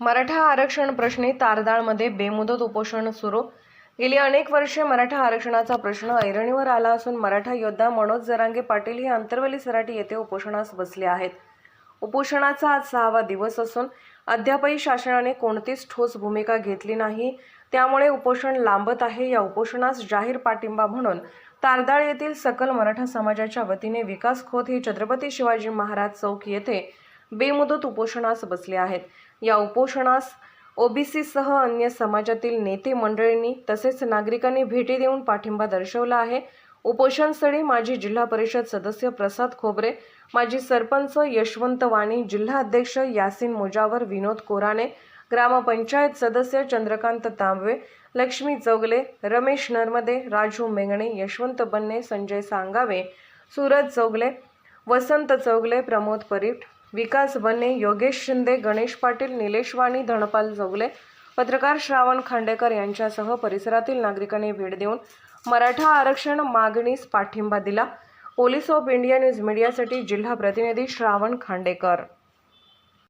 मराठा आरक्षण प्रश्नी तारदाळमध्ये बेमुदत उपोषण सुरू. गेली अनेक वर्षे मराठा आरक्षणाचा प्रश्न ऐरणीवर आला असून मराठा योद्धा मनोज जरांगे पाटील हे अंतर्वली सराटी येथे उपोषणास बसले आहेत. उपोषणाचा आज सहावा दिवस असून अद्यापही शासनाने कोणतीच ठोस भूमिका घेतली नाही. त्यामुळे उपोषण लांबत आहे. या उपोषणास जाहीर पाठिंबा म्हणून तारदाळ येथील सकल मराठा समाजाच्या वतीने विकास खोत हे छत्रपती शिवाजी महाराज चौक येथे बेमुदत उपोषणास बसले आहेत. या उपोषणास ओबीसीसह अन्य समाजातील नेते मंडळींनी तसेच नागरिकांनी भेटी देऊन पाठिंबा दर्शवला आहे. उपोषणस्थळी माजी जिल्हा परिषद सदस्य प्रसाद खोबरे माजी सरपंच यशवंत वाणी जिल्हा अध्यक्ष यासिन मुजावर विनोद कोराणे ग्रामपंचायत सदस्य चंद्रकांत तांबवे लक्ष्मी चौगले रमेश नर्मदे राजू मेंगणे यशवंत बन्ने संजय सांगावे सूरज चौगले वसंत चौगले प्रमोद परीट विकास बने योगेश शिंदे गणेश पाटील निलेश वाणी धनपाल चौगले पत्रकार श्रावण खांडेकर यांच्यासह परिसरातील नागरिकांनी भेट देऊन मराठा आरक्षण मागणीस पाठिंबा दिला. पोलीस ऑफ इंडिया न्यूज मीडियासाठी जिल्हा प्रतिनिधी श्रावण खांडेकर.